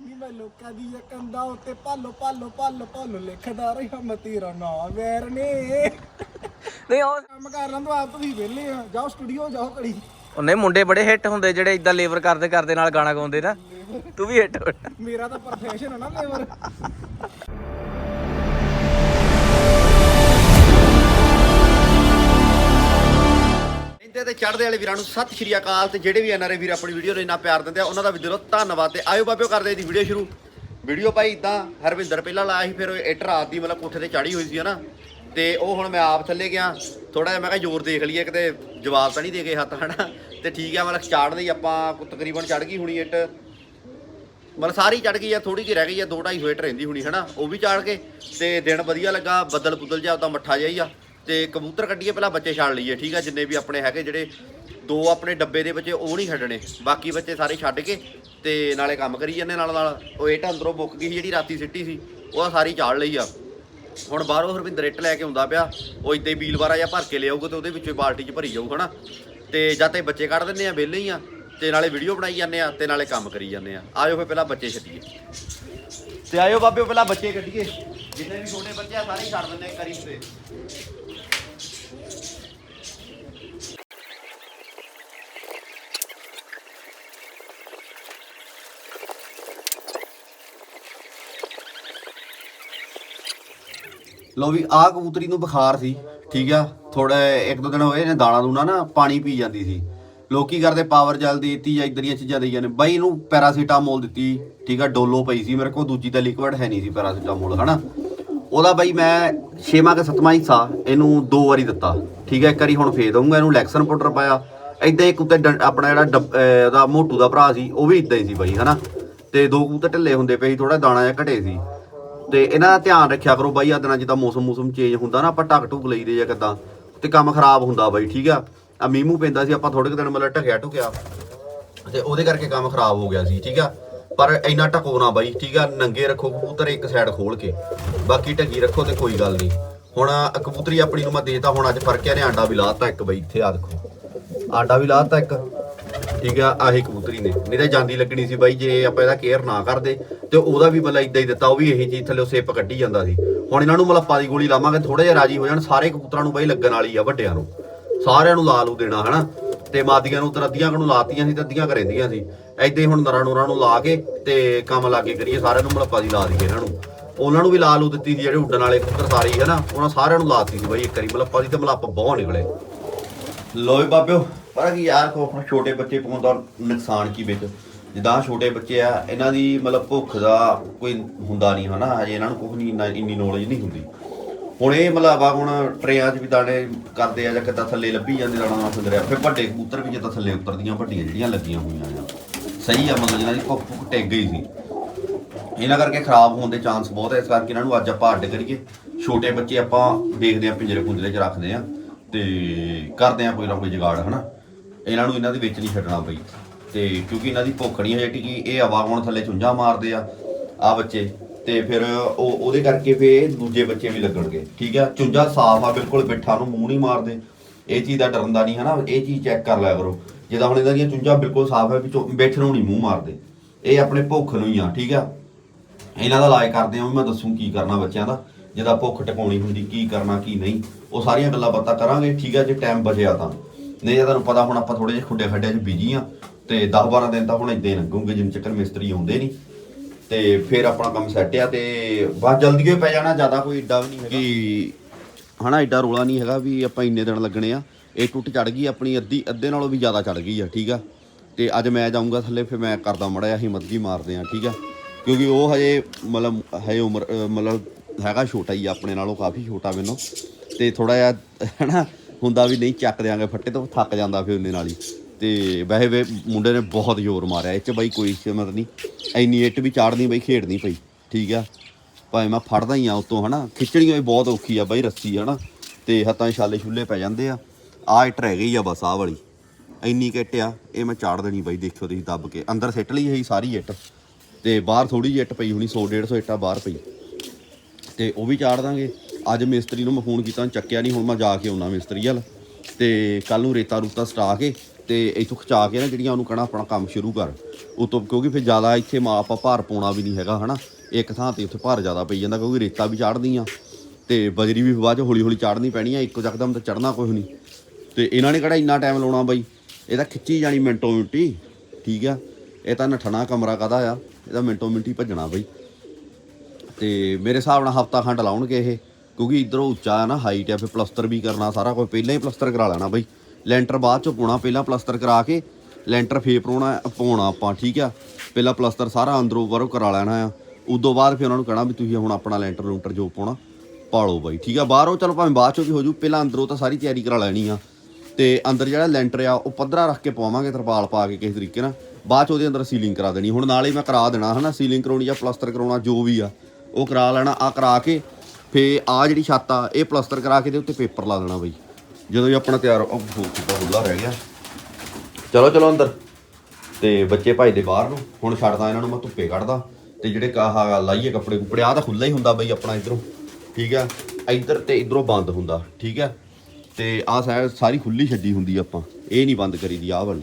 ਨੀ ਮੈਂ ਲੋਕਾਂ ਦੀ ਇਹ ਕੰਦਾ ਉੱਤੇ ਪਾਲੋ ਪਾਲੋ ਪਾਲੋ ਪਾਲੋ ਲਿਖਦਾ ਰਿਹਾ ਮੈਂ ਤੇਰਾ ਨਾਂ ਵੈਰ ਨੇ। ਨਹੀਂ ਉਹ ਕੰਮ ਕਰ ਲਾਂ ਤੂੰ ਆਪ ਵੀ ਵਿਹਲੇ ਆ। ਜਾਓ ਸਟੂਡੀਓ ਜਾਓ ਘੜੀ। ਉਹਨੇ ਮੁੰਡੇ ਬੜੇ ਹਿੱਟ ਹੁੰਦੇ ਜਿਹੜੇ ਇਦਾਂ ਲੇਬਰ ਕਰਦੇ ਕਰਦੇ ਨਾਲ ਗਾਣਾ ਗਾਉਂਦੇ ਨਾ। ਤੂੰ ਵੀ ਹਿੱਟ ਮੇਰਾ ਤਾਂ ਪ੍ਰੋਫੈਸ਼ਨ ਹੈ ਨਾ ਲੇਬਰ ਇੰਦੇ ਤੇ ਚੜ੍ਹਦੇ ਵਾਲੇ ਵੀਰਾਂ ਨੂੰ ਸਤਿ ਸ਼੍ਰੀ ਅਕਾਲ ਤੇ ਜਿਹੜੇ ਵੀ ਐਨਆਰਏ ਵੀਰ ਆਪਣੀ ਵੀਡੀਓ ਨੂੰ ਇੰਨਾ ਪਿਆਰ ਦਿੰਦੇ ਆ, ਉਹਨਾਂ ਦਾ ਵੀ ਦਿਲੋਂ ਧੰਨਵਾਦ ਤੇ ਆਇਓ ਬਾਬਿਓ ਕਰਦੇ ਦੀ ਵੀਡੀਓ ਸ਼ੁਰੂ। ਵੀਡੀਓ ਭਾਈ ਇਦਾਂ, ਹਰਵਿੰਦਰ ਪਹਿਲਾਂ ਲਾਇਆ ਸੀ, ਫਿਰ ਇੱਟ ਰਾਤ ਦੀ ਮਤਲਬ ਕੋਠੇ ਤੇ ਚੜੀ ਹੋਈ ਸੀ ਹਨਾ। ਤੇ ਉਹ ਹੁਣ ਮੈਂ ਆਪ ਥੱਲੇ ਗਿਆ ਥੋੜਾ ਜਿਹਾ ਮੈਂ ਕਿਹਾ ਜ਼ੋਰ ਦੇਖ ਲਈਏ, ਕਿਤੇ ਜਵਾਬ ਤਾਂ ਨਹੀਂ ਦੇ ਗਏ ਹੱਥ ਹਨਾ। ਤੇ ਠੀਕ ਆ, ਮਤਲਬ ਚਾੜ ਲਈ ਆਪਾਂ ਤਕਰੀਬਨ ਚੜ ਗਈ ਹੋਣੀ ਇੱਟ। ਮਤਲਬ ਸਾਰੀ ਚੜ ਗਈ ਆ ਥੋੜੀ ਜਿਹੀ ਰਹਿ ਗਈ ਆ 2 2.5 ਹੋਏ ਰਹਿੰਦੀ ਹੋਣੀ ਹਨਾ, ਉਹ ਵੀ ਚਾੜ ਕੇ। ਤੇ ਦਿਨ ਵਧੀਆ ਲੱਗਾ ਬੱਦਲ ਬੁੱਦਲ ਜਿਹਾ, ਉਹਦਾ ਮੱਠਾ ਜਿਹਾ ਹੀ ਆ। ਤੇ ਕਬੂਤਰ ਕੱਢੀਏ, ਪਹਿਲਾਂ ਬੱਚੇ ਛੱਡ ਲਈਏ, ਠੀਕ ਆ? ਜਿੰਨੇ ਵੀ ਆਪਣੇ ਹੈਗੇ ਜਿਹੜੇ, ਦੋ ਆਪਣੇ ਡੱਬੇ ਦੇ ਬੱਚੇ, ਉਹ ਨਹੀਂ ਛੱਡਣੇ। ਬਾਕੀ ਬੱਚੇ ਸਾਰੇ ਛੱਡ ਕੇ ਤੇ ਨਾਲੇ ਕੰਮ ਕਰੀ ਜਾਂਦੇ ਨਾਲ ਨਾਲ। ਉਹ ਇੱਟ ਅੰਦਰੋਂ ਬੁੱਕ ਗਈ ਸੀ ਜਿਹੜੀ ਰਾਤੀ ਸਿੱਟੀ ਸੀ, ਉਹ ਸਾਰੀ ਚਾੜ ਲਈ ਆ। ਹੁਣ ਬਾਹਰੋਂ ਹਰਵਿੰਦਰ ਇੱਟ ਲੈ ਕੇ ਆਉਂਦਾ ਪਿਆ, ਉਹ ਇੱਦਾਂ ਹੀ ਬੀਲਵਾਰਾ ਜਾਂ ਭਰ ਕੇ ਲਿਆਊਗਾ ਤੇ ਉਹਦੇ ਵਿੱਚੋਂ ਹੀ ਬਾਲਟੀ 'ਚ ਭਰੀ ਜਾਊ, ਹਨਾ? ਤੇ ਜਦ ਤੇ ਬੱਚੇ ਕੱਢ ਦਿੰਦੇ ਆ, ਵਿਹਲੇ ਹੀ ਆ, ਤੇ ਨਾਲੇ ਵੀਡੀਓ ਬਣਾਈ ਜਾਂਦੇ ਆ, ਤੇ ਨਾਲੇ ਕੰਮ ਕਰੀ ਜਾਂਦੇ ਆ। ਆਇਓ ਫਿਰ ਪਹਿਲਾਂ ਬੱਚੇ ਛੱਡੀਏ। ਤੇ ਆਇਓ ਬਾਬਿਓ, ਪਹਿਲਾਂ ਬੱਚੇ ਕੱਢੀਏ। ਜਿੰਨੇ ਵੀ ਛੋਟੇ ਬੱਚੇ ਆ, ਸਾਰੇ ਹੀ ਛੱਡ ਦਿੰਦੇ ਆ ਕਰੀ ਤੇ। ਲੋ ਵੀ ਆਹ ਕਬੂਤਰੀ ਨੂੰ ਬੁਖਾਰ ਸੀ, ਠੀਕ ਆ ਥੋੜਾ ਇੱਕ ਦੋ ਦਿਨ ਹੋਏ ਨੇ ਦਾਣਾ ਦੂਣਾ ਨਾ ਪਾਣੀ ਪੀ ਜਾਂਦੀ ਸੀ। ਲੋਕੀ ਕਰਦੇ ਪਾਵਰ ਜਲ ਦੀ ਦਿੱਤੀ ਜਾਂ ਇਦਾਂ ਚੀਜ਼ਾਂ ਦੇਈ ਜਾਂਦੇ ਬਾਈ ਇਹਨੂੰ ਪੈਰਾਸੀਟਾਮੋਲ ਦਿੱਤੀ, ਠੀਕ ਆ, ਡੋਲੋ ਪਈ ਸੀ ਮੇਰੇ ਕੋਲ, ਦੂਜੀ ਤਾਂ ਲਿਕਵਿਡ ਹੈ ਨਹੀਂ ਸੀ ਪੈਰਾਸੀਟਾਮੋਲ ਹਨਾ? ਉਹਦਾ ਬਾਈ ਮੈਂ ਛੇਵਾਂ ਕਿ ਸੱਤਵਾਂ ਹਿੱਸਾ ਇਹਨੂੰ ਦੋ ਵਾਰੀ ਦਿੱਤਾ, ਠੀਕ ਹੈ ਇੱਕ ਵਾਰੀ ਹੁਣ ਫੇਰ ਦਊਂਗਾ, ਇਹਨੂੰ ਲੈਕਸਨ ਪਾਊਡਰ ਪਾਇਆ। ਇਦਾਂ ਇੱਕ ਉੱਤੇ ਡੰ- ਆਪਣਾ ਜਿਹੜਾ ਡੱਬ- ਉਹਦਾ ਮੋਟੂ ਦਾ ਭਰਾ ਸੀ, ਉਹ ਵੀ ਇਦਾਂ ਹੀ ਸੀ ਬਾਈ, ਹਨਾ? ਤੇ ਦੋ ਕਬੂਤਰ ਢਿੱਲੇ ਹੁੰਦੇ ਪਏ ਸੀ ਥੋੜਾ ਦਾਣਾ ਜਿਹਾ ਘਟੇ ਸੀ। ਤੇ ਇਹਨਾਂ ਦਾ ਧਿਆਨ ਰੱਖਿਆ ਕਰੋ ਬਾਈ ਆ ਦਿਨਾਂ ਜਿੱਦਾਂ ਮੌਸਮ ਮੌਸਮ ਚੇਂਜ ਹੁੰਦਾ ਨਾ, ਆਪਾਂ ਟਕ ਟੁਕ ਲਈਦੇ ਜਾਂ ਕਿਦਾਂ, ਤੇ ਕੰਮ ਖਰਾਬ ਹੁੰਦਾ ਬਾਈ, ਠੀਕ ਆ? ਆ ਮੀਂਹ ਪੈਂਦਾ ਸੀ, ਆਪਾਂ ਥੋੜੇ ਕੁ ਦਿਨ ਮਤਲਬ ਢਕਿਆ ਢੁਕਿਆ, ਤੇ ਉਹਦੇ ਕਰਕੇ ਕੰਮ ਖਰਾਬ ਹੋ ਗਿਆ ਸੀ, ਠੀਕ ਆ? ਪਰ ਇੰਨਾ ਢਕੋ ਨਾ ਬਾਈ, ਠੀਕ ਆ? ਨੰਗੇ ਰੱਖੋ ਕਬੂਤਰ ਇੱਕ ਸਾਈਡ ਖੋਲ ਕੇ, ਬਾਕੀ ਢੰਗੀ ਰੱਖੋ ਤੇ ਕੋਈ ਗੱਲ ਨਹੀਂ। ਹੁਣ ਕਬੂਤਰੀ ਆਪਣੀ ਨੂੰ ਮੈਂ ਦੇਤਾ, ਹੁਣ ਅੱਜ ਫ਼ਰਕ ਨੇ ਆਂਡਾ ਵੀ ਲਾਤਾ ਇੱਕ ਬਾਈ, ਇੱਥੇ ਆ ਦੇਖੋ। ਆਂਡਾ ਵੀ ਲਾਤਾ ਇੱਕ। ਠੀਕ ਆ, ਆਹੀ ਕਬੂਤਰੀ ਨੇ। ਨਹੀਂ ਤਾਂ ਜਾਂਦੀ ਲੱਗਣੀ ਸੀ ਬਾਈ, ਜੇ ਆਪਾਂ ਇਹਦਾ ਕੇਅਰ ਨਾ ਕਰਦੇ, ਤੇ ਉਹਦਾ ਵੀ ਮਤਲਬ ਇਦਾਂ ਹੀ ਦਿੱਤਾ, ਉਹ ਵੀ ਇਹੀ ਚੀਜ਼ ਥੱਲੇ ਸਿੱਪ ਕੱਢੀ ਜਾਂਦਾ ਸੀ। ਹੁਣ ਇਹਨਾਂ ਨੂੰ ਮਲੱਪਾ ਦੀ ਗੋਲੀ ਲਾਵਾਂਗੇ ਥੋੜੇ ਜਿਹਾ ਰਾਜੀ ਹੋ ਜਾਣ, ਸਾਰੇ ਕਬੂਤਰਾਂ ਨੂੰ ਬਾਈ ਲੱਗਣ ਵਾਲੀ ਆ ਵੱਡਿਆਂ ਨੂੰ। ਸਾਰਿਆਂ ਨੂੰ ਲਾ ਲੂ ਦੇਣਾ, ਹਨਾ? ਤੇ ਮਾਦੀਆਂ ਨੂੰ ਉਧਰ ਅੱਧੀਆਂ ਨੂੰ ਲਾਤੀਆਂ ਸੀ ਤੇ ਅੱਧੀਆਂ ਕਰੇਂਦੀਆਂ ਸੀ। ਐਦਾਂ ਹੀ ਹੁਣ ਨਰਾਂ ਨੂਰਾਂ ਨੂੰ ਲਾ ਕੇ ਤੇ ਕੰਮ ਲਾਗੇ ਕਰੀਏ, ਸਾਰਿਆਂ ਨੂੰ ਮਲੱਪਾ ਦੀ ਲਾ ਦਈਏ ਇਹਨਾਂ ਨੂੰ। ਉਹਨਾਂ ਨੂੰ ਵੀ ਲਾ ਲੂ ਦਿੱਤੀ ਸੀ ਜਿਹੜੇ ਉੱਡਣ ਵਾਲੇ ਕੁੱਤਰ ਸਾਰੇ ਹੀ, ਹਨਾ? ਉਹਨਾਂ ਸਾਰਿਆਂ ਨੂੰ ਲਾਤੀ ਸੀ ਬਾਈ ਇੱਕ ਵਾਰੀ ਮਲੱਪਾ ਦੀ ਤੇ ਮਲੱਪ ਬਹੁਤ ਨਿਕਲੇ। ਲੋਏ ਬਾਬਿਓ ਪਰ ਕਿ ਯਾਰ ਕੋ ਆਪਣਾ ਛੋਟੇ ਬੱਚੇ ਪਾਉਣ ਦਾ ਨੁਕਸਾਨ ਕੀ ਵਿੱਚ? ਜਿੱਦਾਂ ਛੋਟੇ ਬੱਚੇ ਆ, ਇਹਨਾਂ ਦੀ ਮਤਲਬ ਭੁੱਖ ਦਾ ਕੋਈ ਹੁੰਦਾ ਨਹੀਂ ਹਨਾ, ਹਜੇ ਇਹਨਾਂ ਨੂੰ ਕੁਝ ਨਹੀਂ, ਇੰਨੀ ਨੌਲੇਜ ਨਹੀਂ ਹੁੰਦੀ। ਹੁਣ ਇਹ ਮਤਲਬ ਆ ਹੁਣ ਟਰੇਆਂ 'ਚ ਵੀ ਦਾਣੇ ਕਰਦੇ ਆ ਜਾਂ ਕਿੱਦਾਂ ਥੱਲੇ ਲੱਭੀ ਜਾਂਦੇ ਦਾਣਾ ਨਾ ਫਿੰਦਰਿਆ, ਫਿਰ ਵੱਡੇ ਕਬੂਤਰ ਵੀ ਜਿੱਦਾਂ ਥੱਲੇ ਉਤਰਦੀਆਂ, ਵੱਡੀਆਂ ਜਿਹੜੀਆਂ ਲੱਗੀਆਂ ਹੋਈਆਂ ਆ। ਸਹੀ ਆ ਮਤਲਬ ਜਿਹਨਾਂ ਦੀ ਭੁੱਖ ਭੁੱਖ ਟਿਕ ਗਈ ਸੀ। ਇਹਨਾਂ ਕਰਕੇ ਖਰਾਬ ਹੋਣ ਦੇ ਚਾਂਸ ਬਹੁਤ ਹੈ ਇਸ ਕਰਕੇ ਇਹਨਾਂ ਨੂੰ ਅੱਜ ਆਪਾਂ ਅੱਡ ਕਰੀਏ। ਛੋਟੇ ਬੱਚੇ ਆਪਾਂ ਦੇਖਦੇ ਆ ਪਿੰਜਰੇ ਪੁੰਜਰੇ 'ਚ ਰੱਖਦੇ ਆ, ਤੇ ਕਰਦੇ ਆ ਕੋਈ ਨਾ ਕੋਈ ਜੁਗਾੜ, ਹਨਾ। ਇਹਨਾਂ ਨੂੰ ਇਹਨਾਂ ਦੇ ਵਿੱਚ ਨਹੀਂ ਛੱਡਣਾ ਬਈ। ਤੇ ਕਿਉਂਕਿ ਇਹਨਾਂ ਦੀ ਭੁੱਖ ਨਹੀਂ ਹਜੇ ਟਿਕੀ, ਇਹ ਹਵਾ ਹੁਣ ਥੱਲੇ ਚੁੰਝਾ ਮਾਰਦੇ ਆ ਆ ਬੱਚੇ। ਤੇ ਫਿਰ ਉਹ ਉਹਦੇ ਕਰਕੇ ਫੇ ਦੂਜੇ ਬੱਚੇ ਵੀ ਲੱਗਣਗੇ, ਠੀਕ ਆ? ਚੁੰਝਾ ਸਾਫ਼ ਆ, ਬਿਲਕੁਲ ਬਿੱਠਾ ਨੂੰ ਮੂੰਹ ਨਹੀਂ ਮਾਰਦੇ। ਇਹ ਚੀਜ਼ ਦਾ ਡਰਨ ਦਾ ਨਹੀਂ, ਹਨਾ? ਇਹ ਚੀਜ਼ ਚੈੱਕ ਕਰ ਲਿਆ ਕਰੋ। ਜਿੱਦਾਂ ਹੁਣ ਇਹਨਾਂ ਦੀਆਂ ਚੁੰਝਾ ਬਿਲਕੁਲ ਸਾਫ਼ ਹੈ ਵਿੱਚੋਂ ਬਿੱਠ ਨੂੰ ਨਹੀਂ ਮੂੰਹ ਮਾਰਦੇ। ਇਹ ਆਪਣੇ ਭੁੱਖ ਨੂੰ ਹੀ ਆ, ਠੀਕ ਆ? ਇਹਨਾਂ ਦਾ ਇਲਾਜ ਕਰਦੇ ਹਾਂ ਵੀ ਮੈਂ ਦੱਸੂ ਕੀ ਕਰਨਾ ਬੱਚਿਆਂ ਦਾ। ਜਿਹਦਾ ਭੁੱਖ ਟਿਕਾਉਣੀ ਹੁੰਦੀ, ਕੀ ਕਰਨਾ, ਕੀ ਨਹੀਂ। ਉਹ ਸਾਰੀਆਂ ਗੱਲਾਂ ਬਾਤਾਂ ਕਰਾਂਗੇ, ਠੀਕ ਆ? ਜੇ ਟਾਈਮ ਬਚਿਆ ਤਾਂ। ਨਹੀਂ ਤਾਂ ਤੁਹਾਨੂੰ ਪਤਾ ਹੁਣ ਆਪਾਂ ਥੋੜੇ ਜਿਹੇ ਖੁੱਡੇ ਖੱਡਿਆਂ 'ਚ ਬਿਜ਼ੀ ਆ ਤੇ 10 12 ਦਿਨ ਤਾਂ ਹੁਣ ਇਦਾਂ ਹੀ ਲੰਘੂਗੇ ਜਿੰਨ ਚੱਕਰ ਮਿਸਤਰੀ ਆਉਂਦੇ ਨਹੀਂ। ਤੇ ਫਿਰ ਆਪਣਾ ਕੰਮ ਸੈੱਟ ਆ ਤੇ ਬਸ ਜਲਦੀ ਹੀ ਪੈ ਜਾਣਾ, ਜ਼ਿਆਦਾ ਕੋਈ ਏਡਾ ਵੀ ਨਹੀਂ ਹੈਗਾ। ਕਿ ਹਨਾ, ਏਡਾ ਰੋਲਾ ਨਹੀਂ ਹੈਗਾ ਵੀ ਆਪਾਂ ਇੰਨੇ ਦਿਨ ਲੱਗਣੇ ਆ। ਇਹ ਟੁੱਟ ਚੜ ਗਈ, ਆਪਣੀ ਅੱਧੀ, ਅੱਧੇ ਨਾਲੋਂ ਵੀ ਜ਼ਿਆਦਾ ਚੜ ਗਈ ਆ, ਠੀਕ ਆ। ਤੇ ਅੱਜ ਮੈਂ ਜਾਊਂਗਾ ਥੱਲੇ, ਫਿਰ ਮੈਂ ਕਰਦਾ ਮੜਾ ਜਿਹਾ ਹਿੰਮਤ ਜੀ ਮਾਰਦੇ ਆ, ਠੀਕ ਆ। ਕਿਉਂਕਿ ਉਹ ਹਜੇ ਮਤਲਬ, ਹਜੇ ਉਮਰ ਮਤਲਬ ਹੈਗਾ ਛੋਟਾ ਹੀ ਆ, ਆਪਣੇ ਨਾਲੋਂ ਕਾਫੀ ਛੋਟਾ ਮੈਨੂੰ। ਤੇ ਥੋੜਾ ਜਿਹਾ, ਹਨਾ ਹੁੰਦਾ ਵੀ ਨਹੀਂ, ਚੱਕ ਦਿਆਂਗੇ ਫੱਟੇ ਤੋਂ ਥੱਕ ਜਾਂਦਾ ਫਿਰ ਉਹਨੇ ਨਾਲ ਹੀ। ਤੇ ਵੈਸੇ ਵੇ ਮੁੰਡੇ ਨੇ ਬਹੁਤ ਜ਼ੋਰ ਮਾਰਿਆ, ਇਹ ਚ ਬਾਈ ਕੋਈ ਸਿਮਤ ਨਹੀਂ। ਐਨੀ ਇੱਟ ਵੀ ਚਾੜਨੀ ਬਈ, ਖੇਡਣੀ ਪਈ, ਠੀਕ ਆ। ਭਾਵੇਂ ਮੈਂ ਫੜਦਾ ਹੀ ਆ ਉਤੋਂ, ਹਨਾ। ਖਿੱਚਣੀ ਵੀ ਬਹੁਤ ਔਖੀ ਆ ਬਾਈ ਰੱਸੀ, ਹਨਾ। ਤੇ ਹੱਥਾਂ ਛਾਲੇ ਛੁੱਲੇ ਪੈ ਜਾਂਦੇ ਆ। ਆ ਇੱਟ ਰਹਿ ਗਈ ਆ ਬਸ, ਆਹ ਵਾਲੀ। ਇੰਨੀ ਕੁ ਇੱਟ ਆ, ਇਹ ਮੈਂ ਚਾੜ ਦੇਣੀ ਬਾਈ, ਦੇਖਿਓ ਤੁਸੀਂ ਦੱਬ ਕੇ। ਅੰਦਰ ਸਿੱਟ ਲਈ ਹੈ ਸਾਰੀ ਇੱਟ। ਤੇ ਬਾਹਰ ਥੋੜੀ ਜਿਹੀ ਇੱਟ ਪਈ ਹੋਣੀ 100 150 ਇੱਟਾਂ ਬਾਹਰ ਪਈ। ਤੇ ਉਹ ਵੀ ਚਾੜ ਦਾਂਗੇ। ਅੱਜ ਮਿਸਤਰੀ ਨੂੰ ਮੈਂ ਫੋਨ ਕੀਤਾ ਚੱਕਿਆ ਨਹੀਂ, ਹੁਣ ਮੈਂ ਜਾ ਕੇ ਆਉਣਾ ਮਿਸਤਰੀ ਵੱਲ। ਤੇ ਕੱਲ ਨੂੰ ਰੇਤਾ ਰੂਤਾ ਸਟਾ ਕੇ ਤੇ ਇੱਥੋਂ ਖਿਚਾ ਕੇ ਨਾ ਜਿਹੜੀਆਂ ਉਹਨੂੰ ਕਹਣਾ ਆਪਣਾ ਕੰਮ ਸ਼ੁਰੂ ਕਰ। ਉਤੋਂ ਕਿਉਂਕਿ ਫਿਰ ਜ਼ਿਆਦਾ ਇੱਥੇ ਮਾਂ ਆਪਾਂ ਭਾਰ ਪਾਉਣਾ ਵੀ ਨਹੀਂ ਹੈਗਾ, ਹਨਾ? ਇੱਕ ਥਾਂ ਤੇ ਉੱਥੇ ਭਾਰ ਜ਼ਿਆਦਾ ਪਈ ਜਾਂਦਾ, ਕਿਉਂਕਿ ਰੇਤਾ ਵੀ ਚਾੜਦੀਆਂ ਤੇ ਬਜਰੀ ਵੀ ਬਾਅਦ ਚ ਹੌਲੀ ਹੌਲੀ ਚਾੜਨੀ ਪੈਣੀ ਆ, ਇੱਕੋ ਚੱਕਦਮ ਤਾਂ ਚੜਨਾ ਕੁਝ ਨਹੀਂ। ਤੇ ਇਹਨਾਂ ਨੇ ਕਿਹੜਾ ਇੰਨਾ ਟਾਈਮ ਲਾਉਣਾ ਬਾਈ? ਇਹ ਤਾਂ ਖਿੱਚੀ ਜਾਣੀ ਮਿੰਟੋ ਮਿੰਟੀ, ਠੀਕ ਆ? ਇਹ ਤਾਂ ਨਠਣਾ ਕਮਰਾ ਕਾਦਾ ਆ? ਇਹਦਾ ਮਿੰਟੋ ਮਿੰਟੀ ਭੱਜਣਾ ਬਾਈ। ਤੇ ਮੇਰੇ ਹਿਸਾਬ ਨਾਲ ਹਫਤਾ ਖੰਡ ਲਾਉਣਗੇ ਇਹ, ਕਿਉਂਕਿ ਇਧਰੋਂ ਉੱਚਾ ਆ ਨਾ ਹਾਈਟ ਆ, ਫਿਰ ਪਲਸਤਰ ਵੀ ਕਰਨਾ ਸਾਰਾ ਕੁਝ, ਪਹਿਲਾਂ ਹੀ ਪਲਸਤਰ ਕਰਾ ਲੈਣਾ ਬਈ। ਲੈਂਟਰ ਬਾਅਦ ਚੋਂ ਪਾਉਣਾ, ਪਹਿਲਾਂ ਪਲਸਤਰ ਕਰਾ ਕੇ, ਲੈਂਟਰ ਫੇਰ ਪਾਉਣਾ ਪਾਉਣਾ ਆਪਾਂ, ਠੀਕ ਆ? ਪਹਿਲਾਂ ਪਲਸਤਰ ਸਾਰਾ ਅੰਦਰੋਂ ਬਾਹਰੋਂ ਕਰਾ ਲੈਣਾ ਆ। ਉਦੋਂ ਬਾਅਦ ਫਿਰ ਉਹਨਾਂ ਨੂੰ ਕਹਿਣਾ ਵੀ ਤੁਸੀਂ ਹੁਣ ਆਪਣਾ ਲੈਂਟਰ ਲੂੰਟਰ ਜੋ ਪਾਉਣਾ ਪਾ ਲਓ ਬਾਈ, ਠੀਕ ਆ? ਬਾਹਰੋਂ ਚਲੋ ਭਾਵੇਂ ਬਾਅਦ ਚੋਂ ਵੀ ਹੋ ਜੂ ਪਹਿਲਾਂ ਅੰਦਰੋਂ ਤਾਂ ਸਾਰੀ ਤਿਆਰੀ ਕਰਾ ਲੈਣੀ ਆ। ਤੇ ਅੰਦਰ ਜਿਹੜਾ ਲੈਂਟਰ ਆ, ਉਹ ਪੱਧਰਾ ਰੱਖ ਕੇ ਪਾਵਾਂਗੇ, ਤਰਪਾਲ ਪਾ ਕੇ ਕਿਸੇ ਤਰੀਕੇ ਨਾਲ। ਬਾਅਦ ਚ ਉਹਦੇ ਅੰਦਰ ਸੀਲਿੰਗ ਕਰਾ ਦੇਣੀ। ਹੁਣ ਨਾਲੇ ਮੈਂ ਕਰਾ ਦੇਣਾ, ਹਨਾ? ਸੀਲਿੰਗ ਕਰਾਉਣੀ ਜਾਂ ਪਲਸਤਰ ਕਰਾਉਣਾ, ਜੋ ਵੀ ਆ। ਉਹ ਕਰਾ ਲੈਣਾ ਆ ਕਰਾ ਕੇ ਫੇ ਆ ਜਿਹੜੀ ਛੱਤ ਆ, ਇਹ ਪਲਸਤਰ ਕਰਾ ਕੇ ਦੇ ਉੱਤੇ ਪੇਪਰ ਲਾ ਦੇਣਾ ਬਈ। ਜਦੋਂ ਵੀ ਆਪਣਾ ਤਿਆਰ ਉਹ ਹੁੱਲਾ ਰਹਿ ਗਿਆ। ਚਲੋ ਚਲੋ ਅੰਦਰ। ਤੇ ਬੱਚੇ ਭਜਦੇ ਬਾਹਰ ਨੂੰ, ਹੁਣ ਛੱਡਦਾ ਇਹਨਾਂ ਨੂੰ, ਮੈਂ ਧੁੱਪੇ ਕੱਢਦਾ। ਤੇ ਜਿਹੜੇ ਕਾਹ ਲਾਈਏ ਕੱਪੜੇ ਕੁਪੜੇ ਆ ਤਾਂ ਖੁੱਲਾ ਹੀ ਹੁੰਦਾ ਬਈ ਆਪਣਾ ਇਧਰੋਂ। ਠੀਕ ਆ? ਇੱਧਰ ਤੇ ਇਧਰੋਂ ਬੰਦ ਹੁੰਦਾ, ਠੀਕ ਆ? ਤੇ ਆਹ ਸਾਈਡ ਸਾਰੀ ਖੁੱਲੀ ਛੱਡੀ ਹੁੰਦੀ ਆਪਾਂ। ਇਹ ਨਹੀਂ ਬੰਦ ਕਰੀਦੀ, ਆਹ ਵਾਲੀ।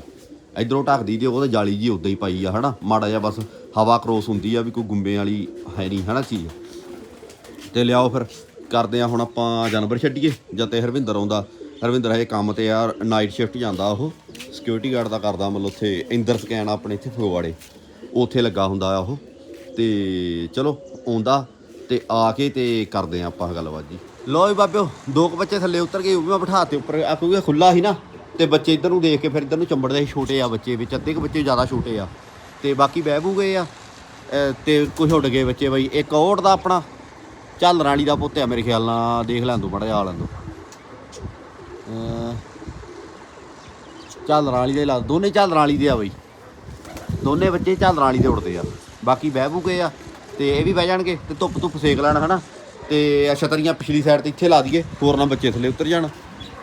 ਇਧਰੋਂ ਢੱਕਦੀ ਤੇ ਉਹਦੇ ਜਾਲੀ ਜੀ ਉਦਾਂ ਹੀ ਪਾਈ ਆ, ਹਨਾ? ਮਾੜਾ ਜਿਹਾ ਬਸ ਹਵਾ ਕ੍ਰੋਸ ਹੁੰਦੀ ਆ ਵੀ ਕੋਈ ਗੁੰਬੇ ਵਾਲੀ ਹੈ ਨਹੀਂ, ਹਨਾ ਚੀਜ਼? ਤੇ ਲਿਆਓ ਫਿਰ, ਕਰਦੇ ਆ ਹੁਣ ਆਪਾਂ ਜਾਨਵਰ ਛੱਡੀਏ ਜਦ ਤੇ ਹਰਵਿੰਦਰ ਆਉਂਦਾ। ਹਰਵਿੰਦਰ ਹਜੇ ਕੰਮ ਤੇ ਆ ਨਾਈਟ ਸ਼ਿਫਟ ਜਾਂਦਾ ਉਹ। ਸਿਕਿਉਰਿਟੀ ਗਾਰਡ ਦਾ ਕਰਦਾ ਮਤਲਬ ਉੱਥੇ, ਇੰਦਰ ਸਕੈਨ ਆਪਣੇ ਇੱਥੇ ਫਗਵਾੜੇ ਉੱਥੇ ਲੱਗਾ ਹੁੰਦਾ ਆ ਉਹ। ਤੇ ਚਲੋ, ਆਉਂਦਾ ਤੇ ਆ ਕੇ ਤੇ ਕਰਦੇ ਆ ਆਪਾਂ ਗੱਲਬਾਤ ਜੀ। ਲੋ ਜੀ ਬਾਬਿਓ, ਦੋ ਕੁ ਬੱਚੇ ਥੱਲੇ ਉਤਰ ਗਏ, ਉਹ ਵੀ ਮੈਂ ਬਿਠਾਤੇ ਉੱਪਰ ਆ ਕਿਉਂਕਿ ਖੁੱਲਾ ਸੀ ਨਾ ਤੇ ਬੱਚੇ ਇੱਧਰ ਨੂੰ ਦੇਖ ਕੇ ਫਿਰ ਇੱਧਰ ਨੂੰ ਚੰਬੜਦੇ ਸੀ, ਛੋਟੇ ਆ ਬੱਚੇ ਵਿੱਚ, ਅੱਧੇ ਕੁ ਬੱਚੇ ਜ਼ਿਆਦਾ ਛੋਟੇ ਆ। ਤੇ ਬਾਕੀ ਬਹਿ ਬੂ ਗਏ ਆ ਅਹ ਤੇ ਕੁਝ ਉੱਡ ਗਏ ਬੱਚੇ ਬਈ। ਇੱਕ ਔੜ ਦਾ ਆਪਣਾ ਝਾਲਰਾਂ ਰਾਣੀ ਦਾ ਪੁੱਤ ਆ ਮੇਰੇ ਖਿਆਲ ਨਾਲ, ਦੇਖ ਲੈਣ ਦੋ ਮੜਾ ਜਾ ਲੈਣ ਦੋ। ਝਾਲਰਾਂ ਵਾਲੀ ਦੇ ਲਾ, ਦੋਨੇ ਝਾਲਰਾਂ ਵਾਲੀ ਦੇ ਆ ਬਈ। ਦੋਨੇ ਬੱਚੇ ਝਾਲਰਾਂ ਵਾਲੀ ਦੇ ਉੜਦੇ ਆ। ਬਾਕੀ ਬਹਿ ਬੂ ਗਏ ਆ, ਤੇ ਇਹ ਵੀ ਬਹਿ ਜਾਣਗੇ, ਤੇ ਧੁੱਪ ਧੁੱਪ ਸੇਕ ਲੈਣ, ਹਨਾ? ਤੇ ਆ ਛਤਰੀਆਂ ਪਿਛਲੀ ਸਾਈਡ ਤੇ ਇੱਥੇ ਲਾ ਦਈਏ, ਹੋਰ ਨਾ ਬੱਚੇ ਥੱਲੇ ਉਤਰ ਜਾਣ।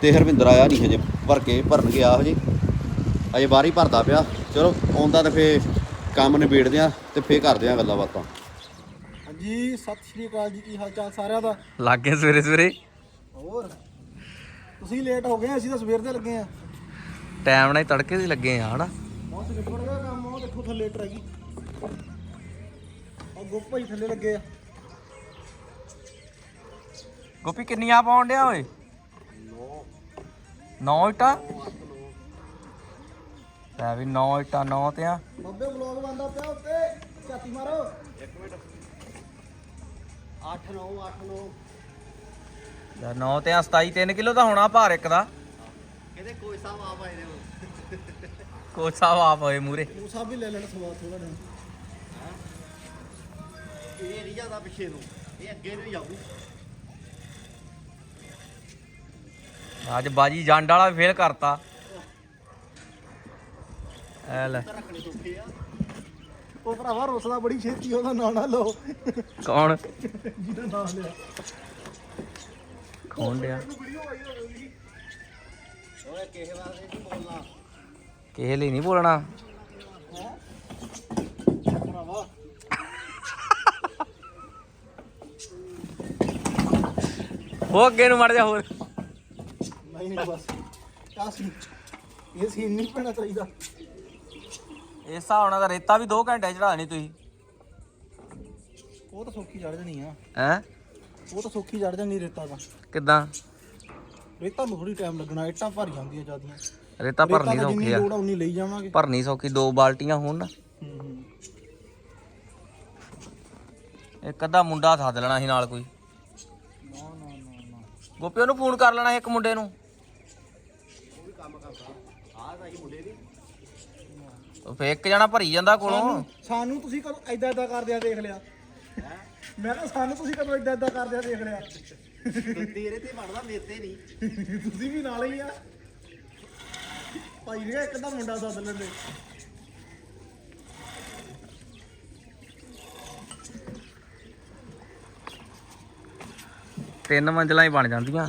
ਤੇ ਹਰਵਿੰਦਰ ਆਇਆ ਨਹੀਂ ਹਜੇ ਭਰ ਕੇ ਭਰਨ ਗਿਆ ਹਜੇ ਅਜੇ ਬਾਹਰ ਹੀ ਭਰਦਾ ਪਿਆ। ਚਲੋ ਆਉਂਦਾ ਤੇ ਫੇ ਕੰਮ ਨਿਬੇੜਦੇ ਆ ਤੇ ਫੇ ਕਰਦੇ ਆ ਗੱਲਾਂ ਬਾਤਾਂ। ਹਾਂਜੀ ਸਤਿ ਸ਼੍ਰੀ ਅਕਾਲ ਜੀ ਕੀ ਹਾਲ ਚਾਲ ਸਾਰਿਆਂ ਦਾ? ਲੱਗੇ ਸਵੇਰੇ ਸਵੇਰੇ। ਹੋਰ ਤੁਸੀਂ ਲੇਟ ਹੋ ਗਏ ਅਸੀਂ ਤਾਂ ਸਵੇਰ ਦੇ ਲੱਗੇ ਆ ਟਾਈਮ ਨਾਲ ਹੀ ਤੜਕੇ ਦੇ ਲੱਗੇ ਆ ਹਨਾ? ਬਹੁਤ ਨਿਬੜ ਗਿਆ ਕੰਮ ਉਹ ਦੇਖੋ ਥੱਲੇ ਟਰ ਗਈ ਉਹ ਗੁੱਪ ਭਾਈ ਥੱਲੇ ਲੱਗੇ ਆ। ਗੋਪੀ ਕਿੰਨੀਆਂ ਪਾਉਣ ਡਿਆ ਓਏ? 9 ਇਟਾ। ਲੈ ਵੀ 9 ਇਟਾ 9 ਤੇ ਆ। ਬੱਬੇ ਵਲੌਗ ਬੰਦਾ ਪਿਆ ਉੱਤੇ। ਝਾਤੀ ਮਾਰੋ। 8 9 8 9 ਲੈ 9 ਤੇ ਆ 27 3 ਕਿਲੋ ਦਾ ਹੋਣਾ ਭਾਰ ਇੱਕ ਦਾ। ਕਿਤੇ ਕੋਈ ਸਾਹਿਬ ਆ ਪਾਏ ਨੇ ਕੋਚ ਸਾਹਿਬ ਆਪ ਹੋਏ ਮੂਰੇ ਉਹ ਸਾਹਿਬ ਵੀ ਲੈ ਲੈਣ ਸਵਾਦ ਥੋੜਾ ਜਿਹਾ। ਇਹ ਨਹੀਂ ਜਾਂਦਾ ਪਿੱਛੇ ਨੂੰ। ਇਹ ਅੱਗੇ ਨੂੰ ਜਾਊ। ਅੱਜ ਬਾਜੀ ਜੰਡ ਵਾਲਾ ਫੇਲ ਕਰਤਾ। ਐ ਲੈ। ਉਹ ਭਰਾਵਾ ਰੁੱਸਦਾ ਬੜੀ ਛੇਤੀ ਉਹਦਾ ਨਾਂ ਨਾ ਲਓ। ਕੌਣ? ਜਿਹਦਾ ਨਾਂ ਲਿਆ। ਕੌਣ ਡਿਆ ਓਏ ਕਿਸੇ ਵਾਸਤੇ ਨਹੀਂ ਬੋਲਣਾ। ਕਿਸੇ ਲਈ ਨਹੀਂ ਬੋਲਣਾ। ਭਰਾਵਾ। ਉਹ ਅੱਗੇ ਨੂੰ ਮੜ ਜਾ ਹੋਰ। ਨਹੀਂ ਨਹੀਂ ਬਸ। ਆ ਸੀ ਇਹ ਸੀਨ ਨਹੀਂ ਪੈਣਾ ਚਾਹੀਦਾ। ਇਸ ਹਿਸਾਬ ਨਾਲ ਤਾਂ ਰੇਤਾ ਵੀ 2 ਘੰਟੇ ਚੜਾ ਨਹੀਂ ਤੁਸੀਂ। ਉਹ ਤਾਂ ਸੌਖੀ ਚੜ ਜਾਣੀ ਆ। ਹੈ? ਉਹ ਤਾਂ ਸੌਖੀ ਚੜ ਜਾਣੀ ਰੇਤਾ ਤਾਂ। ਕਿੱਦਾਂ? ਰੇਤਾ ਨੂੰ ਥੋੜੀ ਟਾਈਮ ਲੱਗਣਾ ਇੱਟਾਂ ਭਰ ਜਾਂਦੀਆਂ ਜਿਆਦੀਆਂ। ਰੇਤਾ ਭਰਨੀ ਸੌਖੀ ਆ। ਲੋੜ ਆ ਉਨੀ ਲਈ ਜਾਵਾਂਗੇ। ਭਰਨੀ ਸੌਖੀ ਦੋ ਬਾਲਟੀਆਂ ਹੋਣ ਨਾ। ਇੱਕ ਅੱਧਾ ਮੁੰਡਾ ਸੱਦ ਲੈਣਾ ਸੀ ਨਾਲ ਕੋਈ। ਨਾ ਨਾ ਨਾ ਨਾ। ਗੋਪੀ ਉਹਨੂੰ ਫੋਨ ਕਰ ਲੈਣਾ ਸੀ ਇੱਕ ਮੁੰਡੇ ਨੂੰ ਉਹ ਫੇਰ ਇੱਕ ਜਣਾ ਭਰੀ ਜਾਂਦਾ ਕੋਲੋਂ। ਸਾਨੂੰ ਸਾਨੂੰ ਤੁਸੀਂ ਕਦੋਂ ਐਦਾਂ ਐਦਾਂ ਕਰਦੇ ਆ ਦੇਖ ਲਿਆ। ਮੈਂ ਕਿਹਾ ਸਾਨੂੰ ਤੁਸੀਂ ਕਦੋਂ ਐਦਾਂ ਐਦਾਂ ਕਰਦੇ ਆ ਦੇਖ ਲਿਆ। ਤੇਰੇ ਤੇ ਬਣਦਾ ਮੇਰੇ ਤੇ ਨਹੀਂ। ਤੁਸੀਂ ਵੀ ਨਾਲ ਹੀ ਆ। ਭਾਈ ਨੇ ਇੱਕ ਤਾਂ ਮੁੰਡਾ ਸੱਦ ਲੈਂਦੇ ਤਿੰਨ ਮੰਜ਼ਲਾਂ ਹੀ ਬਣ ਜਾਂਦੀਆਂ।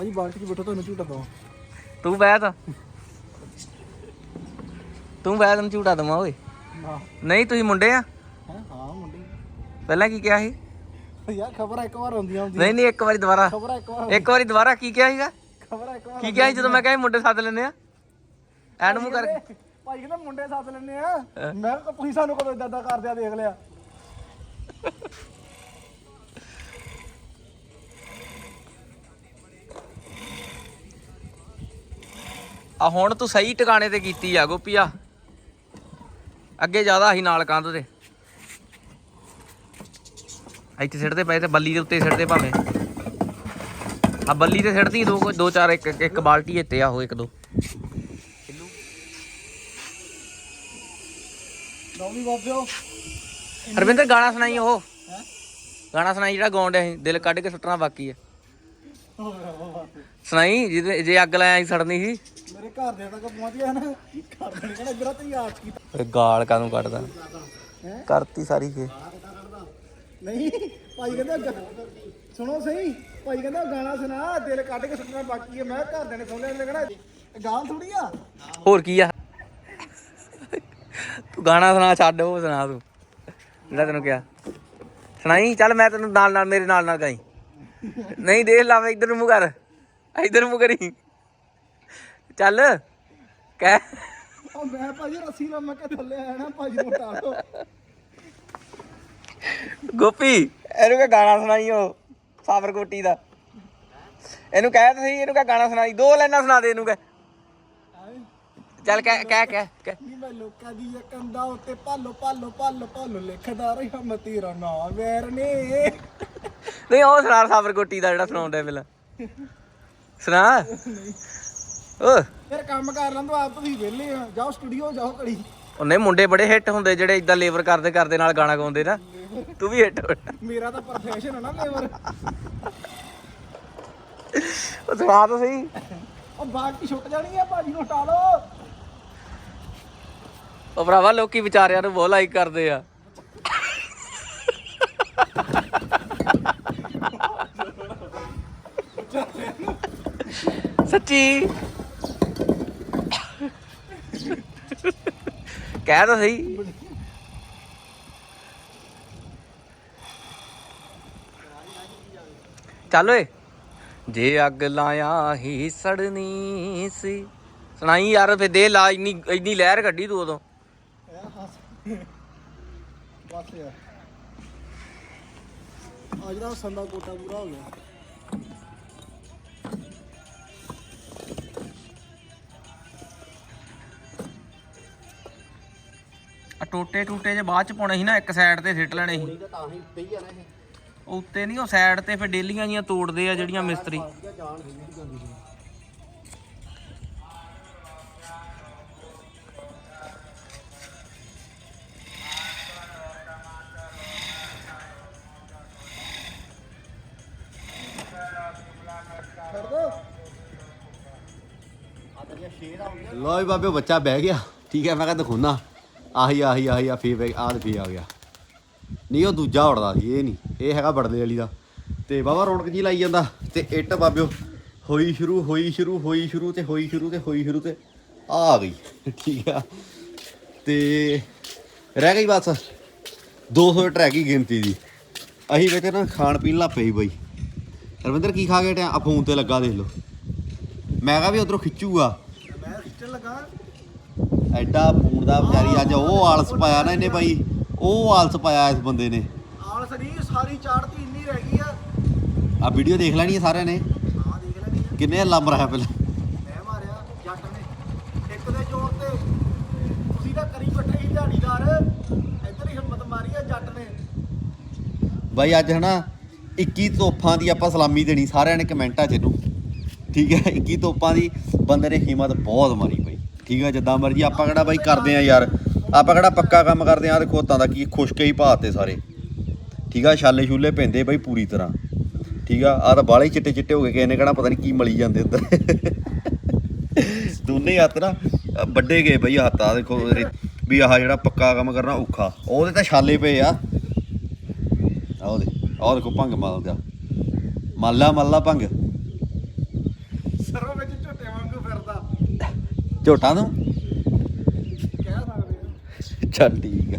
ਭਾਜੀ ਬਾਲਟੀ 'ਚ ਬੈਠੋ ਤੁਹਾਨੂੰ ਝੂਟਾ ਦਵਾਂ। ਤੂੰ ਬਹਿ ਤਾਂ ਤੂੰ ਬਹਿ ਤੈਨੂੰ ਝੂਟਾ ਦਵਾਂ ਓਏ। ਨਹੀਂ ਤੁਸੀਂ ਮੁੰਡੇ ਆ? ਹੈ? ਹਾਂ ਮੁੰਡੇ। ਪਹਿਲਾਂ ਕੀ ਕਿਹਾ ਸੀ? ਯਾਰ ਖਬਰਾਂ ਇੱਕ ਵਾਰ ਹੁੰਦੀਆਂ ਹੁੰਦੀਆਂ। ਨਹੀਂ ਨਹੀਂ ਇੱਕ ਵਾਰੀ ਦੁਬਾਰਾ। ਖਬਰਾਂ ਇੱਕ ਵਾਰ ਇੱਕ ਵਾਰੀ ਦੁਬਾਰਾ ਕੀ ਕਿਹਾ ਸੀਗਾ? ਖਬਰਾਂ ਇੱਕ ਵਾਰ ਕੀ ਕਿਹਾ ਸੀ ਜਦੋਂ ਮੈਂ ਕਿਹਾ ਸੀ ਮੁੰਡੇ ਸੱਦ ਲੈਂਦੇ ਆ? ਐਨ ਮੂੰਹ ਕਰ। ਭਾਈ ਕਹਿੰਦਾ ਮੁੰਡੇ ਸੱਦ ਲੈਣੇ ਆ। ਮੈਂ ਕਿਹਾ ਤੁਸੀਂ ਸਾਨੂੰ ਕਦੋਂ ਇਦਾਂ ਇਦਾਂ ਕਰਦਿਆ ਦੇਖ ਲਿਆ। ਆ ਹੁਣ ਤੂੰ ਸਹੀ ਟਿਕਾਣੇ ਤੇ ਕੀਤੀ ਆ ਗੋਪੀਆ। ਅੱਗੇ ਜ਼ਿਆਦਾ ਸੀ ਨਾਲ ਕੰਧ ਤੇ। ਇੱਥੇ ਸਿੱਟਦੇ ਪਏ ਤੇ ਬੱਲੀ ਦੇ ਉੱਤੇ ਸਿੱਟਦੇ ਭਾਵੇਂ। ਆ ਬੱਲੀ ਤੇ ਸਿੱਟਦੀ ਦੋ ਦੋ ਚਾਰ ਇੱਕ ਇੱਕ ਬਾਲਟੀ ਇੱਥੇ ਆਹੋ ਇੱਕ ਦੋ। ਲਓ ਵੀ ਬਾਬਿਓ। ਹਰਵਿੰਦਰ ਗਾਣਾ ਸੁਣਾਈ ਉਹ। ਗਾਣਾ ਸੁਣਾਈ ਜਿਹੜਾ ਗਾਉਣ ਡਿਆ ਸੀ ਦਿਲ ਕੱਢ ਕੇ ਸੁੱਟਣਾ ਬਾਕੀ ਹੈ ਸੁਣਾਈ? ਜਿਹਦੇ ਜੇ ਅੱਗ ਲਾਇਆ ਸੀ ਸੜਨੀ ਸੀ। ਮੇਰੇ ਘਰ ਦੇ ਤੱਕ ਪਹੁੰਚ ਗਿਆ ਨਾ। ਘਰ ਦੇ ਨੇ ਕਹਿੰਦਾ ਇਧਰ ਤੇ ਆਟ ਕੀਤਾ। ਓਏ ਗਾਲ ਕਾਨੂੰ ਕੱਢਦਾ? ਕਰਤੀ ਸਾਰੀ ਕੇ ਨਹੀਂ ਭਾਈ ਕਹਿੰਦਾ ਗ- ਸੁਣੋ ਸਹੀ। ਭਾਈ ਕਹਿੰਦਾ ਗਾਣਾ ਸੁਣਾ ਦਿਲ ਕੱਢ ਕੇ ਸੁਣਨਾ ਬਾਕੀ ਹੈ ਮੈਂ ਕਿਹਾ ਘਰ ਦੇ ਨੇ ਸੁਣ ਲਿਆ ਉਹਨੇ ਕਹਿਣਾ ਗਾਲ ਥੋੜੀ ਆ। ਹੋਰ ਕੀ ਆ? ਤੂੰ ਗਾਣਾ ਸੁਣਾ ਛੱਡ ਉਹ ਸੁਣਾ ਤੂੰ। ਜਿਹੜਾ ਤੈਨੂੰ ਕਿਹਾ। ਸੁਣਾਈ? ਚੱਲ ਮੈਂ ਤੈਨੂੰ ਨਾਲ ਨਾਲ ਮੇਰੇ ਨਾਲ ਨਾਲ ਗਾਈ। ਨਹੀਂ ਦੇਖ ਲਾ ਇਧਰ ਨੂੰ ਮੂੰਹ ਕਰ ਇਧਰ ਮੂੰਹ ਕਰੀ ਚੱਲ ਕਹਿ। ਉਹ ਮੈਂ ਭਾਜੀ ਰੱਸੀ ਨਾਲ ਮੈਂ ਕਿਹਾ ਥੱਲੇ ਆਇਆ ਨਾ ਭਾਜੀ ਨੂੰ ਲਓ ਗੋਪੀ ਇਹਨੂੰ ਕਹ ਗਾਣਾ ਸੁਣਾਈ ਉਹ ਸਾਬਰਕੋਟੀ ਦਾ। ਇਹਨੂੰ ਕਹਿ ਤੁਸੀਂ ਇਹਨੂੰ ਕਹ ਗਾਣਾ ਸੁਣਾਈ ਦੋ ਲਾਈਨਾਂ ਸੁਣਾ ਦੇ ਇਹਨੂੰ ਕਹਿ। ਚੱਲ ਕਹਿ ਕਹਿ ਕਹਿ ਕਹਿ। ਨੀ ਮੈਂ ਲੋਕਾਂ ਦੀ ਕੰਦਾ ਉੱਤੇ ਪਾਲੋ ਪਾਲੋ ਪਾਲੋ ਪਾਲੋ ਲਿਖਦਾ ਰਿਹਾ ਮੈਂ ਤੇਰਾ ਨਾਮ ਵੈਰ ਨੇ। ਨਹੀਂ ਉਹ ਸੁਣਾ ਸਾਬਰਕੋਟੀ ਦਾ ਜਿਹੜਾ ਸੁਣਾਉਂਦਾ ਪਹਿਲਾਂ। ਸੁਣਾ। ਓ ਫਿਰ ਕੰਮ ਕਰ ਲਾਂ ਆਪ ਤੁਸੀਂ ਵਿਹਲੇ ਆ। ਜਾਓ ਸਟੂਡੀਓ ਜਾਓ ਘੜੀ। ਉਹਨੇ ਮੁੰਡੇ ਬੜੇ ਹਿੱਟ ਹੁੰਦੇ ਜਿਹੜੇ ਇਦਾਂ ਲੇਬਰ ਕਰਦੇ ਕਰਦੇ ਨਾਲ ਗਾਣਾ ਗਾਉਂਦੇ ਨਾ। ਤੂੰ ਵੀ ਹਿੱਟ ਮੇਰਾ ਤਾਂ ਪ੍ਰੋਫੈਸ਼ਨ ਹੈ ਨਾ ਲੇਬਰ ਉਹ ਸੁਣਾ ਤਾਂ ਸਹੀ। ਉਹ ਬਾਕੀ ਛੁੱਟ ਜਾਣੀ ਆ ਭਾਜੀ ਨੂੰ ਹਟਾ ਲਓ। ਉਹ ਭਰਾਵਾ ਲੋਕੀ ਵਿਚਾਰਿਆਂ ਨੂੰ ਬਹੁਤ ਲਾਈਕ ਕਰਦੇ ਆ। ਸੱਚੀ ਕਹਿ ਤਾਂ ਸਹੀ। ਚੱਲ ਓਏ। ਜੇ ਅੱਗ ਲਾਇਆ ਹੀ ਸੜਨੀ ਸੀ। ਸੁਣਾਈ ਯਾਰ ਫੇ ਦੇ ਲਾ, ਇੰਨੀ ਇੰਨੀ ਲਹਿਰ ਕੱਢੀ ਤੂੰ ਉਦੋਂ। ਬਸ ਯਾਰ। ਅੱਜ ਦਾ ਸੰਦਾ ਕੋਟਾ ਪੂਰਾ ਹੋ ਗਿਆ। ਆ ਟੋਟੇ ਟੂਟੇ ਜੇ ਬਾਅਦ ਚ ਪਾਉਣੇ ਸੀ ਨਾ ਇੱਕ ਸਾਈਡ ਤੇ ਸਿੱਟ ਲੈਣੇ ਸੀ। ਤਾਂ ਹੀ ਪਈ ਆ ਨਾ ਇਹ। ਉਹ ਉੱਤੇ ਨਹੀਂ ਉਹ ਸਾਈਡ ਤੇ ਫੇ ਡੇਲੀਆਂ ਜੀਆਂ ਤੋੜਦੇ ਆ ਜਿਹੜੀਆਂ ਮਿਸਤਰੀ। ਜਾਣ ਨਹੀਂ ਜਾਂਦੀ। ਲੋ ਬਾਬੇ ਬੱਚਾ ਬਹਿ ਗਿਆ। ਠੀਕ ਹੈ ਮੈਂ ਕਿਹਾ ਦਿਖਾਉਣਾ ਆਹੀ ਆਹੀ ਆਹੀ ਆ ਫੇ ਬਹਿ ਆਹ ਫੇ ਆ ਗਿਆ। ਨਹੀਂ, ਉਹ ਦੂਜਾ ਉੜਦਾ ਸੀ, ਇਹ ਨਹੀਂ, ਇਹ ਹੈਗਾ ਬੜਲੇ ਵਾਲੀ ਦਾ। ਤੇ ਬਾਬਾ ਰੌਣਕ ਜੀ ਲਾਈ ਜਾਂਦਾ, ਤੇ ਇੱਟ ਬਾਬਿਓ, ਹੋਈ ਸ਼ੁਰੂ ਹੋਈ ਸ਼ੁਰੂ ਹੋਈ ਸ਼ੁਰੂ ਤੇ ਹੋਈ ਸ਼ੁਰੂ ਤੇ ਹੋਈ ਸ਼ੁਰੂ ਤੇ ਆ ਗਈ, ਠੀਕ ਆ। ਤੇ ਰਹਿ ਗਈ ਬਸ 200 ਇੱਟ ਰਹਿ ਗਈ ਗਿਣਤੀ ਦੀ। ਅਸੀਂ ਵਿੱਚ ਨਾ, ਖਾਣ ਪੀਣ ਲੱਗ ਪਈ ਬਈ। ਰਵਿੰਦਰ ਕੀ ਖਾ ਕੇ ਟਿਆ ਆ ਫੋਨ ਤੇ ਲੱਗਾ ਦੇਖ ਲਓ। ਮੈਂ ਕਿਹਾ ਵੀ ਉਧਰੋਂ ਖਿੱਚੂਗਾ। ਮੈਂ ਖਿੱਚਣ ਲੱਗਾ। ਐਡਾ ਫੋਨ ਦਾ ਵਿਚਾਰੀ ਅੱਜ ਉਹ ਆਲਸ ਪਾਇਆ ਨਾ ਇਹਨੇ ਭਾਈ। ਉਹ ਆਲਸ ਪਾਇਆ ਇਸ ਬੰਦੇ ਨੇ। ਆਲਸ ਨਹੀਂ ਸਾਰੀ ਚਾੜਤੀ ਇੰਨੀ ਰਹਿ ਗਈ ਆ। ਆ ਵੀਡੀਓ ਦੇਖ ਲੈਣੀ ਹੈ ਸਾਰਿਆਂ ਨੇ। ਹਾਂ ਦੇਖ ਲੈਣੀ ਆ। ਕਿੰਨੇ ਲੰਮ ਰਿਹਾ ਪਹਿਲਾਂ। ਮੈਂ ਮਾਰਿਆ ਜੱਟ ਨੇ। ਇੱਕ ਦੇ ਜ਼ੋਰ ਤੇ। ਤੁਸੀਂ ਤਾਂ ਕਰੀ ਬੈਠੇ ਸੀ ਦਿਹਾੜੀਦਾਰ। ਇੱਧਰ ਹੀ ਹਿੰਮਤ ਮਾਰੀ ਆ ਜੱਟ ਨੇ। ਬਾਈ ਅੱਜ ਹਨਾ 21 ਤੋਪਾਂ ਦੀ ਆਪਾਂ ਸਲਾਮੀ ਦੇਣੀ ਸਾਰਿਆਂ ਨੇ ਕਮੈਂਟਾਂ 'ਚ ਇਹਨੂੰ। ਠੀਕ ਹੈ 21 ਤੋਪਾਂ ਦੀ ਬੰਦੇ ਨੇ ਹਿੰਮਤ ਬਹੁਤ ਮਾਰੀ। ਬਾਈ ਠੀਕ ਆ ਜਿੱਦਾਂ ਮਰਜ਼ੀ ਆਪਾਂ ਕਿਹੜਾ ਬਾਈ ਕਰਦੇ ਆ ਯਾਰ। ਆਪਾਂ ਕਿਹੜਾ ਪੱਕਾ ਕੰਮ ਕਰਦੇ ਆ ਦੇਖੋ ਖੋਤਾਂ ਦਾ ਕੀ ਖੁਸ਼ਕੇ ਹੀ ਭਾਤੇ ਸਾਰੇ। ਠੀਕ ਆ ਛਾਲੇ ਛੂਲੇ ਪੈਂਦੇ ਬਾਈ ਪੂਰੀ ਤਰ੍ਹਾਂ। ਠੀਕ ਆ ਆ ਤਾਂ ਬਾਲੇ ਚਿੱਟੇ ਚਿੱਟੇ ਹੋ ਗਏ ਕਿਸੇ ਨੇ ਕਹਣਾ ਪਤਾ ਨਹੀਂ ਕੀ ਮਲੀ ਜਾਂਦੇ ਉੱਧਰ। ਦੋਨੇ ਹੱਥ ਨਾ ਅ, ਵੱਡੇ ਗਏ ਬਈ ਹੱਥ ਆ ਦੇਖੋ ਵੀ ਆਹ ਜਿਹੜਾ ਪੱਕਾ ਕੰਮ ਕਰਨਾ ਔਖਾ। ਉਹਦੇ ਤਾਂ ਛਾਲੇ ਪਏ ਆ। ਆਹ ਉਹਦੇ ਆਹ ਦੇਖੋ ਭੰਗ ਮਾਲਦਾ ਮੱਲਾ ਮੱਲਾ ਭੰਗ ਸਰੋਂ ਵਿੱਚ ਝੋਟੇ ਵਾਂਗੂ ਫਿਰਦਾ ਝੋਟਾ ਨੂੰ ਕਹਿ ਸਕਦੇ ਆ। ਚੱਲ ਠੀਕ ਆ।